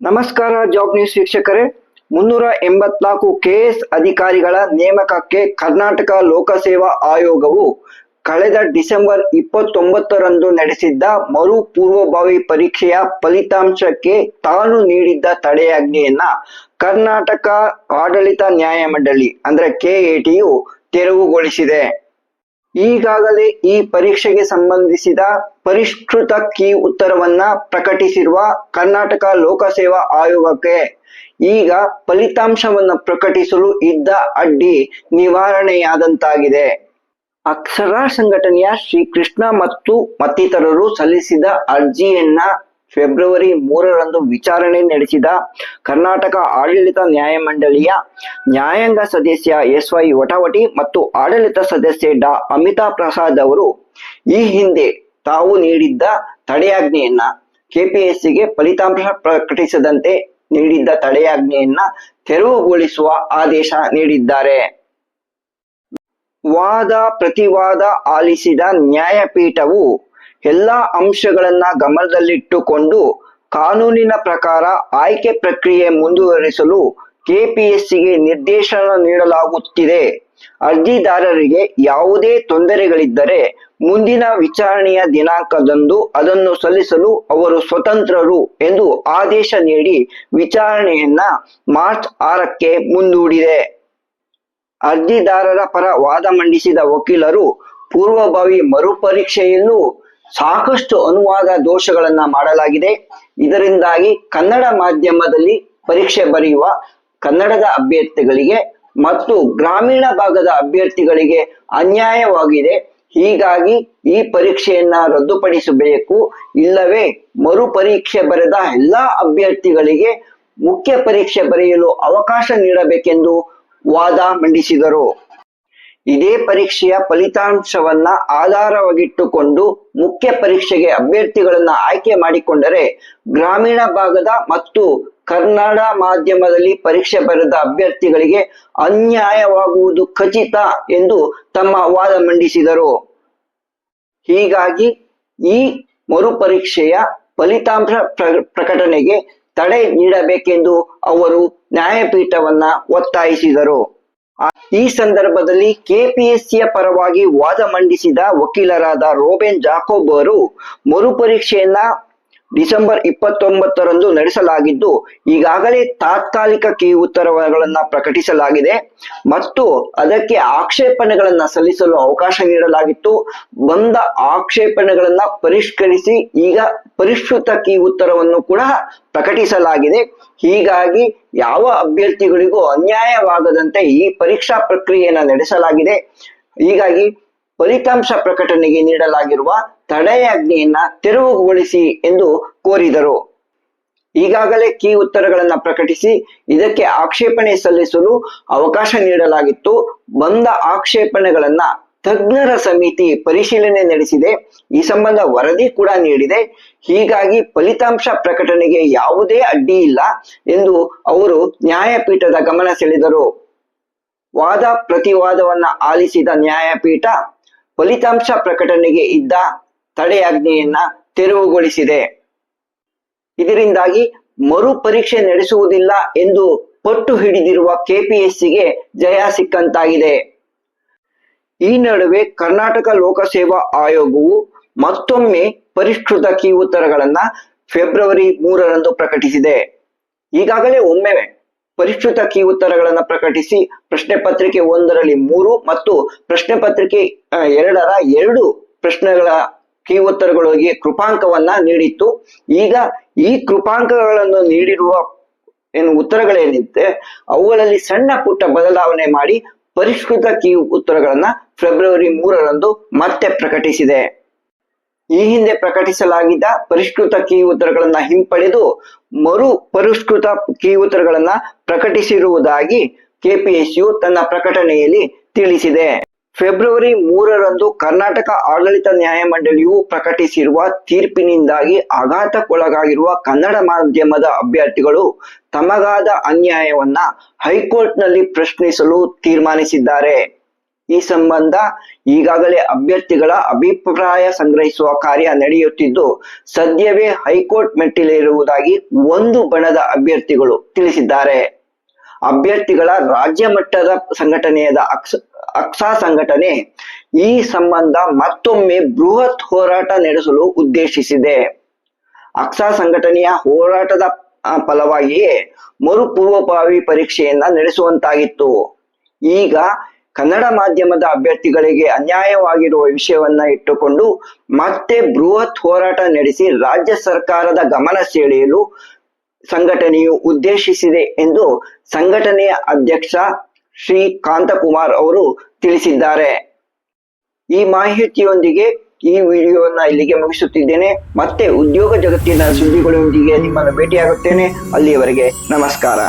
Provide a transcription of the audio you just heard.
ನಮಸ್ಕಾರ job news ವೀಕ್ಷಕರೇ. ಮುನ್ನೂರ ಎಂಬತ್ನಾಲ್ಕು ಕೆಎಸ್ ಅಧಿಕಾರಿಗಳ ನೇಮಕಕ್ಕೆ ಕರ್ನಾಟಕ ಲೋಕಸೇವಾ ಆಯೋಗವು ಕಳೆದ ಡಿಸೆಂಬರ್ ಇಪ್ಪತ್ತೊಂಬತ್ತರಂದು ನಡೆಸಿದ್ದ ಮರು ಪೂರ್ವಭಾವಿ ಪರೀಕ್ಷೆಯ ಫಲಿತಾಂಶಕ್ಕೆ ತಾನು ನೀಡಿದ್ದ ತಡೆಯಾಜ್ಞೆಯನ್ನ ಕರ್ನಾಟಕ ಆಡಳಿತ ನ್ಯಾಯಮಂಡಳಿ ಅಂದ್ರೆ ಕೆಎಟಿಯು ತೆರವುಗೊಳಿಸಿದೆ. ಈಗಾಗಲೇ ಈ ಪರೀಕ್ಷೆಗೆ ಸಂಬಂಧಿಸಿದ ಪರಿಷ್ಕೃತ ಕೀ ಉತ್ತರವನ್ನ ಪ್ರಕಟಿಸಿರುವ ಕರ್ನಾಟಕ ಲೋಕಸೇವಾ ಆಯೋಗಕ್ಕೆ ಈಗ ಫಲಿತಾಂಶವನ್ನು ಪ್ರಕಟಿಸಲು ಇದ್ದ ಅಡ್ಡಿ ನಿವಾರಣೆಯಾದಂತಾಗಿದೆ. ಅಕ್ಷರ ಸಂಘಟನೆಯ ಶ್ರೀಕೃಷ್ಣ ಮತ್ತು ಮತ್ತಿತರರು ಸಲ್ಲಿಸಿದ ಅರ್ಜಿಯನ್ನ ಫೆಬ್ರವರಿ ಮೂರರಂದು ವಿಚಾರಣೆ ನಡೆಸಿದ ಕರ್ನಾಟಕ ಆಡಳಿತ ನ್ಯಾಯಮಂಡಳಿಯ ನ್ಯಾಯಾಂಗ ಸದಸ್ಯ ಎಸ್ ವೈ ವಟವಟಿ ಮತ್ತು ಆಡಳಿತ ಸದಸ್ಯೆ ಡಾ ಅಮಿತಾ ಪ್ರಸಾದ್ ಅವರು ಈ ಹಿಂದೆ ತಾವು ನೀಡಿದ್ದ ತಡೆಯಾಜ್ಞೆಯನ್ನ ಕೆಪಿಎಸ್ಸಿಗೆ ಫಲಿತಾಂಶ ಪ್ರಕಟಿಸದಂತೆ ನೀಡಿದ್ದ ತಡೆಯಾಜ್ಞೆಯನ್ನ ತೆರವುಗೊಳಿಸುವ ಆದೇಶ ನೀಡಿದ್ದಾರೆ. ವಾದ ಪ್ರತಿವಾದ ಆಲಿಸಿದ ನ್ಯಾಯಪೀಠವು ಎಲ್ಲಾ ಅಂಶಗಳನ್ನ ಗಮನದಲ್ಲಿಟ್ಟುಕೊಂಡು ಕಾನೂನಿನ ಪ್ರಕಾರ ಆಯ್ಕೆ ಪ್ರಕ್ರಿಯೆ ಮುಂದುವರಿಸಲು ಕೆಪಿಎಸ್ಸಿಗೆ ನಿರ್ದೇಶನ ನೀಡಲಾಗುತ್ತಿದೆ. ಅರ್ಜಿದಾರರಿಗೆ ಯಾವುದೇ ತೊಂದರೆಗಳಿದ್ದರೆ ಮುಂದಿನ ವಿಚಾರಣೆಯ ದಿನಾಂಕದಂದು ಅದನ್ನು ಸಲ್ಲಿಸಲು ಅವರು ಸ್ವತಂತ್ರರು ಎಂದು ಆದೇಶ ನೀಡಿ ವಿಚಾರಣೆಯನ್ನ ಮಾರ್ಚ್ ಆರಕ್ಕೆ ಮುಂದೂಡಿದೆ. ಅರ್ಜಿದಾರರ ಪರ ವಾದ ಮಂಡಿಸಿದ ವಕೀಲರು ಪೂರ್ವಭಾವಿ ಮರುಪರೀಕ್ಷೆಯಲ್ಲೂ ಸಾಕಷ್ಟು ಅನುವಾದ ದೋಷಗಳನ್ನ ಮಾಡಲಾಗಿದೆ. ಇದರಿಂದಾಗಿ ಕನ್ನಡ ಮಾಧ್ಯಮದಲ್ಲಿ ಪರೀಕ್ಷೆ ಬರೆಯುವ ಕನ್ನಡದ ಅಭ್ಯರ್ಥಿಗಳಿಗೆ ಮತ್ತು ಗ್ರಾಮೀಣ ಭಾಗದ ಅಭ್ಯರ್ಥಿಗಳಿಗೆ ಅನ್ಯಾಯವಾಗಿದೆ. ಹೀಗಾಗಿ ಈ ಪರೀಕ್ಷೆಯನ್ನ ರದ್ದುಪಡಿಸಬೇಕು. ಇಲ್ಲವೇ ಮರುಪರೀಕ್ಷೆ ಬರೆದ ಎಲ್ಲಾ ಅಭ್ಯರ್ಥಿಗಳಿಗೆ ಮುಖ್ಯ ಪರೀಕ್ಷೆ ಬರೆಯಲು ಅವಕಾಶ ನೀಡಬೇಕೆಂದು ವಾದ ಮಂಡಿಸಿದರು. ಇದೇ ಪರೀಕ್ಷೆಯ ಫಲಿತಾಂಶವನ್ನ ಆಧಾರವಾಗಿಟ್ಟುಕೊಂಡು ಮುಖ್ಯ ಪರೀಕ್ಷೆಗೆ ಅಭ್ಯರ್ಥಿಗಳನ್ನ ಆಯ್ಕೆ ಮಾಡಿಕೊಂಡರೆ ಗ್ರಾಮೀಣ ಭಾಗದ ಮತ್ತು ಕನ್ನಡ ಮಾಧ್ಯಮದಲ್ಲಿ ಪರೀಕ್ಷೆ ಬರೆದ ಅಭ್ಯರ್ಥಿಗಳಿಗೆ ಅನ್ಯಾಯವಾಗುವುದು ಖಚಿತ ಎಂದು ತಮ್ಮ ವಾದ ಮಂಡಿಸಿದರು. ಹೀಗಾಗಿ ಈ ಮರುಪರೀಕ್ಷೆಯ ಫಲಿತಾಂಶ ಪ್ರ- ಪ್ರಕಟಣೆಗೆ ತಡೆ ನೀಡಬೇಕೆಂದು ಅವರು ನ್ಯಾಯಪೀಠವನ್ನ ಒತ್ತಾಯಿಸಿದರು. ಈ ಸಂದರ್ಭದಲ್ಲಿ ಕೆಪಿಎಸ್ಸಿಯ ಪರವಾಗಿ ವಾದ ಮಂಡಿಸಿದ ವಕೀಲರಾದ ರೋಬೆನ್ ಜಾಕೋಬ್ ಅವರು ಮರುಪರೀಕ್ಷೆಯನ್ನ ಡಿಸೆಂಬರ್ ಇಪ್ಪತ್ತೊಂಬತ್ತರಂದು ನಡೆಸಲಾಗಿದ್ದು, ಈಗಾಗಲೇ ತಾತ್ಕಾಲಿಕ ಕೀ ಉತ್ತರಗಳನ್ನ ಪ್ರಕಟಿಸಲಾಗಿದೆ ಮತ್ತು ಅದಕ್ಕೆ ಆಕ್ಷೇಪಣೆಗಳನ್ನ ಸಲ್ಲಿಸಲು ಅವಕಾಶ ನೀಡಲಾಗಿತ್ತು. ಬಂದ ಆಕ್ಷೇಪಣೆಗಳನ್ನ ಪರಿಷ್ಕರಿಸಿ ಈಗ ಪರಿಷ್ಕೃತ ಕೀ ಉತ್ತರವನ್ನು ಕೂಡ ಪ್ರಕಟಿಸಲಾಗಿದೆ. ಹೀಗಾಗಿ ಯಾವ ಅಭ್ಯರ್ಥಿಗಳಿಗೂ ಅನ್ಯಾಯವಾಗದಂತೆ ಈ ಪರೀಕ್ಷಾ ಪ್ರಕ್ರಿಯೆಯನ್ನ ನಡೆಸಲಾಗಿದೆ. ಹೀಗಾಗಿ ಫಲಿತಾಂಶ ಪ್ರಕಟಣೆಗೆ ನೀಡಲಾಗಿರುವ ತಡೆಯಾಜ್ಞೆಯನ್ನ ತೆರವುಗೊಳಿಸಿ ಎಂದು ಕೋರಿದರು. ಈಗಾಗಲೇ ಕೀ ಉತ್ತರಗಳನ್ನ ಪ್ರಕಟಿಸಿ ಇದಕ್ಕೆ ಆಕ್ಷೇಪಣೆ ಸಲ್ಲಿಸಲು ಅವಕಾಶ ನೀಡಲಾಗಿತ್ತು. ಬಂದ ಆಕ್ಷೇಪಣೆಗಳನ್ನ ತಜ್ಞರ ಸಮಿತಿ ಪರಿಶೀಲನೆ ನಡೆಸಿದೆ. ಈ ಸಂಬಂಧ ವರದಿ ಕೂಡ ನೀಡಿದೆ. ಹೀಗಾಗಿ ಫಲಿತಾಂಶ ಪ್ರಕಟಣೆಗೆ ಯಾವುದೇ ಅಡ್ಡಿ ಇಲ್ಲ ಎಂದು ಅವರು ನ್ಯಾಯಪೀಠದ ಗಮನ ಸೆಳೆದರು. ವಾದ ಪ್ರತಿವಾದವನ್ನ ಆಲಿಸಿದ ನ್ಯಾಯಪೀಠ ಫಲಿತಾಂಶ ಪ್ರಕಟಣೆಗೆ ಇದ್ದ ತಡೆಯಾಜ್ಞೆಯನ್ನ ತೆರವುಗೊಳಿಸಿದೆ. ಇದರಿಂದಾಗಿ ಮರು ಪರೀಕ್ಷೆ ನಡೆಸುವುದಿಲ್ಲ ಎಂದು ಪಟ್ಟು ಹಿಡಿದಿರುವ ಕೆಪಿಎಸ್ಸಿಗೆ ಜಯ ಸಿಕ್ಕಂತಾಗಿದೆ. ಈ ನಡುವೆ ಕರ್ನಾಟಕ ಲೋಕಸೇವಾ ಆಯೋಗವು ಮತ್ತೊಮ್ಮೆ ಪರಿಷ್ಕೃತ ಕೀ ಉತ್ತರಗಳನ್ನ ಫೆಬ್ರವರಿ ಮೂರರಂದು ಪ್ರಕಟಿಸಿದೆ. ಈಗಾಗಲೇ ಒಮ್ಮೆ ಪರಿಷ್ಕೃತ ಕೀ ಉತ್ತರಗಳನ್ನು ಪ್ರಕಟಿಸಿ ಪ್ರಶ್ನೆ ಪತ್ರಿಕೆ ಒಂದರಲ್ಲಿ ಮೂರು ಮತ್ತು ಪ್ರಶ್ನೆ ಪತ್ರಿಕೆ ಎರಡರ ಎರಡು ಪ್ರಶ್ನೆಗಳ ಕೀ ಉತ್ತರಗಳಿಗೆ ಕೃಪಾಂಕವನ್ನ ನೀಡಿತ್ತು. ಈಗ ಈ ಕೃಪಾಂಕಗಳನ್ನು ನೀಡಿರುವ ಏನು ಉತ್ತರಗಳೇನಿದೆ, ಅವುಗಳಲ್ಲಿ ಸಣ್ಣ ಪುಟ್ಟ ಬದಲಾವಣೆ ಮಾಡಿ ಪರಿಷ್ಕೃತ ಕೀ ಉತ್ತರಗಳನ್ನ ಫೆಬ್ರವರಿ ಮೂರರಂದು ಮತ್ತೆ ಪ್ರಕಟಿಸಿದೆ. ಈ ಹಿಂದೆ ಪ್ರಕಟಿಸಲಾಗಿದ್ದ ಪರಿಷ್ಕೃತ ಕೀ ಉತ್ತರಗಳನ್ನ ಹಿಂಪಡೆದು ಮರು ಪರಿಷ್ಕೃತ ಕೀ ಉತ್ತರಗಳನ್ನ ಪ್ರಕಟಿಸಿರುವುದಾಗಿ ಕೆಪಿಎಸ್ಯು ತನ್ನ ಪ್ರಕಟಣೆಯಲ್ಲಿ ತಿಳಿಸಿದೆ. ಫೆಬ್ರವರಿ ಮೂರರಂದು ಕರ್ನಾಟಕ ಆಡಳಿತ ನ್ಯಾಯಮಂಡಳಿಯು ಪ್ರಕಟಿಸಿರುವ ತೀರ್ಪಿನಿಂದಾಗಿ ಆಘಾತಕ್ಕೊಳಗಾಗಿರುವ ಕನ್ನಡ ಮಾಧ್ಯಮದ ಅಭ್ಯರ್ಥಿಗಳು ತಮಗಾದ ಅನ್ಯಾಯವನ್ನ ಹೈಕೋರ್ಟ್ನಲ್ಲಿ ಪ್ರಶ್ನಿಸಲು ತೀರ್ಮಾನಿಸಿದ್ದಾರೆ. ಈ ಸಂಬಂಧ ಈಗಾಗಲೇ ಅಭ್ಯರ್ಥಿಗಳ ಅಭಿಪ್ರಾಯ ಸಂಗ್ರಹಿಸುವ ಕಾರ್ಯ ನಡೆಯುತ್ತಿದ್ದು, ಸದ್ಯವೇ ಹೈಕೋರ್ಟ್ ಮೆಟ್ಟಿಲೇರುವುದಾಗಿ ಒಂದು ಬಣದ ಅಭ್ಯರ್ಥಿಗಳು ತಿಳಿಸಿದ್ದಾರೆ. ಅಭ್ಯರ್ಥಿಗಳ ರಾಜ್ಯ ಮಟ್ಟದ ಸಂಘಟನೆಯಾದ ಅಕ್ಸ, ಅಕ್ಸಾ ಸಂಘಟನೆ ಈ ಸಂಬಂಧ ಮತ್ತೊಮ್ಮೆ ಬೃಹತ್ ಹೋರಾಟ ನಡೆಸಲು ಉದ್ದೇಶಿಸಿದೆ. ಅಕ್ಸಾ ಸಂಘಟನೆಯ ಹೋರಾಟದ ಫಲವಾಗಿಯೇ ಫಲವಾಗಿಯೇ ಮರುಪೂರ್ವಭಾವಿ ಪರೀಕ್ಷೆಯನ್ನ ನಡೆಸುವಂತಾಗಿತ್ತು. ಈಗ ಕನ್ನಡ ಮಾಧ್ಯಮದ ಅಭ್ಯರ್ಥಿಗಳಿಗೆ ಅನ್ಯಾಯವಾಗಿರುವ ವಿಷಯವನ್ನ ಇಟ್ಟುಕೊಂಡು ಮತ್ತೆ ಬೃಹತ್ ಹೋರಾಟ ನಡೆಸಿ ರಾಜ್ಯ ಸರ್ಕಾರದ ಗಮನ ಸೆಳೆಯಲು ಸಂಘಟನೆಯು ಉದ್ದೇಶಿಸಿದೆ ಎಂದು ಸಂಘಟನೆಯ ಅಧ್ಯಕ್ಷ ಶ್ರೀ ಕಾಂತಕುಮಾರ್ ಅವರು ತಿಳಿಸಿದ್ದಾರೆ. ಈ ಮಾಹಿತಿಯೊಂದಿಗೆ ಈ ವಿಡಿಯೋನ ಇಲ್ಲಿಗೆ ಮುಗಿಸುತ್ತಿದ್ದೇನೆ. ಮತ್ತೆ ಉದ್ಯೋಗ ಜಗತ್ತಿನ ಸುದ್ದಿಗಳೊಂದಿಗೆ ನಿಮ್ಮನ್ನು ಭೇಟಿಯಾಗುತ್ತೇನೆ. ಅಲ್ಲಿಯವರೆಗೆ ನಮಸ್ಕಾರ.